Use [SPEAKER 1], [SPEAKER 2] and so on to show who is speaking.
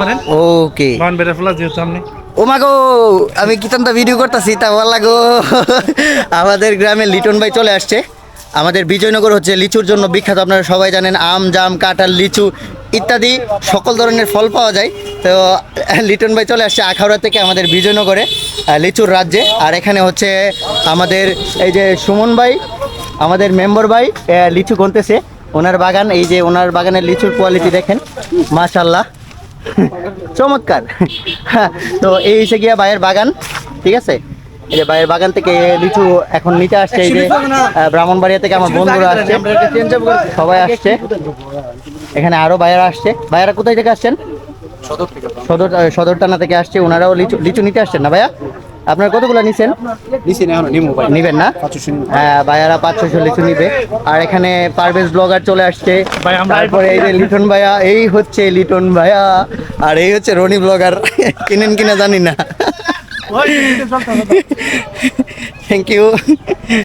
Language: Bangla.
[SPEAKER 1] ওকে
[SPEAKER 2] বান বেড়ে ফেলা যেহেতু আপনি।
[SPEAKER 1] ও মা গো আমি ভিডিও করতেছি তা বলা গো আমাদের গ্রামে লিটন ভাই চলে আসছে। আমাদের বিজয়নগর হচ্ছে লিচুর জন্য বিখ্যাত আপনারা সবাই জানেন আম জাম কাঁঠাল লিচু ইত্যাদি সকল ধরনের ফল পাওয়া যায়। তো লিটন ভাই চলে আসছে আখাউড়া থেকে আমাদের বিজয়নগরে লিচুর রাজ্যে। আর এখানে হচ্ছে আমাদের এই যে সুমন ভাই আমাদের মেম্বর ভাই লিচু গুনতেছে। ওনার বাগান এই যে ওনার বাগানের লিচুর কোয়ালিটি দেখেন। মাশাল্লাহ চমৎকার। হ্যাঁ, তো এই হচ্ছে গিয়া ভাইয়ের বাগান ঠিক আছে? এই যে ভাইয়ের বাগান থেকে লিচু এখন নিতে আসছে এই যে ব্রাহ্মণবাড়িয়া থেকে আমার বন্ধুরা আসছে। সবাই আসছে। এখানে আরও ভাইয়েরা আসছে। ভাইয়েরা কোথায় থেকে আসছেন? সদর সদর সদর টানা থেকে আসছে। ওনারাও লিচু লিচু নিতে আসছেন না ভাইয়া? আপনার কতগুলো নিছেন?
[SPEAKER 3] নিছি না এখন নিমু ভাই।
[SPEAKER 1] নিবেন না?
[SPEAKER 3] পাঁচশো নিবো।
[SPEAKER 1] হ্যাঁ ভাইয়ারা পাঁচশো লিচু নিবে। আর এখানে পারভেজ ব্লগার চলে আসছে।
[SPEAKER 2] ভাই, আমরা
[SPEAKER 1] তারপরে এই যে লিটন ভাইয়া এই হচ্ছে লিটন ভাইয়া। আর এই হচ্ছে রনি ব্লগার। কিনেন কিনা জানি না। Thank you